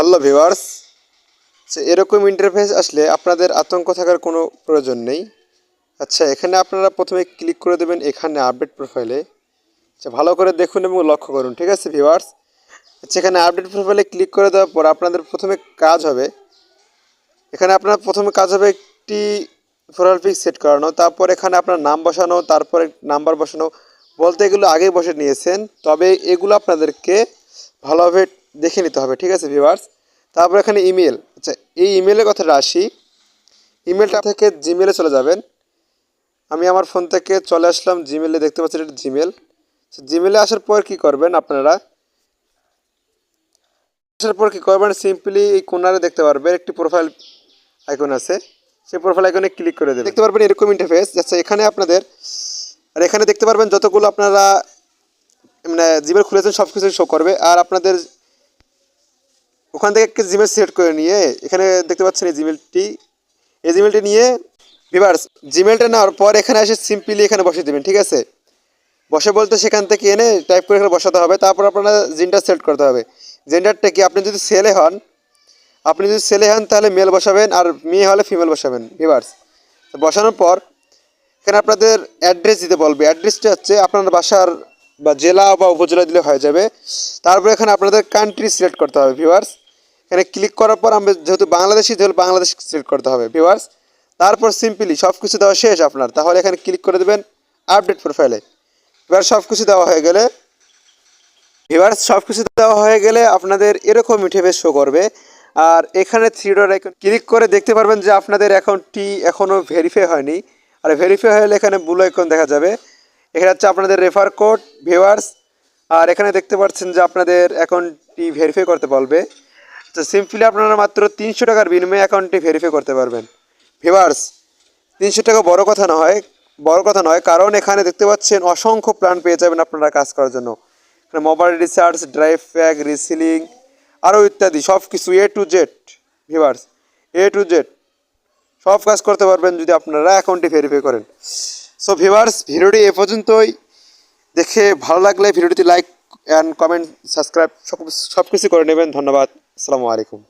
Hello viewers এরকম interface আসলে আপনাদের আতঙ্ক থাকার কোনো প্রয়োজন নেই। আচ্ছা এখানে আপনারা প্রথমে ক্লিক করে দেবেন এখানে আপডেট প্রোফাইলে আচ্ছা ভালো করে দেখুন এবং লক্ষ্য করুন, ঠিক আছে ভিউয়ার্স? আচ্ছা এখানে আপডেট প্রোফাইলে ক্লিক করে দেওয়ার পর আপনাদের প্রথমে কাজ হবে। এখানে আপনার প্রথমে কাজ হবে একটি প্রোফাইল পিক সেট করানো, তারপর এখানে আপনার নাম বসানো, তারপরে নাম্বার বসানো। বলতে এগুলো আগেই বসে নিয়েছেন, তবে এগুলো আপনাদেরকে ভালোভাবে দেখে নিতে হবে, ঠিক আছে ভিউয়ার্স তারপর এখানে ইমেল আচ্ছা এই ইমেলের কথাটা আসি ইমেলটা থেকে জিমেলে চলে যাবেন। আমি আমার ফোন থেকে চলে আসলাম জিমেলে দেখতে পাচ্ছেন এটা জিমেল জিমেলে আসার পর কি করবেন আপনারা? আসার পর কি করবেন? সিম্পলি এই কোনারে দেখতে পারবেন, একটি প্রোফাইল আইকন আছে। সেই প্রোফাইল আইকনে ক্লিক করে দেবেন। দেখতে পারবেন এরকম ইন্টারফেস আচ্ছা এখানে আপনাদের, আর এখানে দেখতে পারবেন যতগুলো আপনারা মানে জিমেল খুলেছেন সব কিছু শো করবে। আর আপনাদের ওখান থেকে একটা জিমেল সিলেক্ট করে নিয়ে, এখানে দেখতে পাচ্ছেন এই জিমেলটি এই জিমেলটি নিয়ে ভিভার্স জিমেলটা নেওয়ার পর এখানে এসে সিম্পলি এখানে বসে দেবেন, ঠিক আছে? বসে বলতে সেখান থেকে এনে টাইপ করে এখানে বসাতে হবে, তারপর আপনারা জেন্ডার সিলেক্ট করতে হবে। জেন্ডারটা কি? আপনি যদি ছেলে হন, আপনি যদি ছেলে হন, তাহলে মেল বসাবেন আর মেয়ে হলে ফিমেল বসাবেন ভিভার্স বসানোর পর, এখানে আপনাদের অ্যাড্রেস দিতে বলবে। অ্যাড্রেসটা হচ্ছে আপনার বাসার বা জেলা বা উপজেলা দিলে হয়ে যাবে। তারপর এখানে আপনাদের কান্ট্রি সিলেক্ট করতে হবে ভিউয়ার্স এখানে ক্লিক করার পর আমরা যেহেতু বাংলাদেশি, তাহলে বাংলাদেশ সিলেক্ট করতে হবে ভিউয়ার্স তারপর সিম্পলি সব কিছু দেওয়া শেষ আপনার। তাহলে এখানে ক্লিক করে দেবেন আপডেট প্রোফাইলে এবার সব কিছু দেওয়া হয়ে গেলে এবার সব কিছু দেওয়া হয়ে গেলে আপনাদের এরকম ইন্টারফেস শো করবে। আর এখানে থ্রি ডট আইকন ক্লিক করে দেখতে পারবেন যে আপনাদের অ্যাকাউন্টটি এখনও ভেরিফাই হয়নি। আর ভেরিফাই হয়ে হলে এখানে ব্লু আইকন দেখা যাবে। এখানে হচ্ছে আপনাদের রেফার কোড ভিউয়ার্স আর এখানে দেখতে পাচ্ছেন যে আপনাদের অ্যাকাউন্টটি ভেরিফাই করতে বলবে। তো সিম্পলি আপনারা মাত্র তিনশো টাকার বিনিময়ে অ্যাকাউন্টটি ভেরিফাই করতে পারবেন। ভিউয়ার্স তিনশো টাকা বড় কথা নয় বড় কথা নয়, কারণ এখানে দেখতে পাচ্ছেন অসংখ্য প্ল্যান পেয়ে যাবেন আপনারা কাজ করার জন্য। এখানে mobile recharge drive pack reselling আরও ইত্যাদি সব কিছু A to Z viewers A to Z সব কাজ করতে পারবেন যদি আপনারা অ্যাকাউন্টটি ভেরিফাই করেন। সো ভিউয়ার্স ভিডিওটি এ পর্যন্তই। দেখে ভালো লাগলে ভিডিওটি লাইক অ্যান্ড কমেন্ট সাবস্ক্রাইব সব সব কিছু করে নেবেন। ধন্যবাদ। السلام عليكم.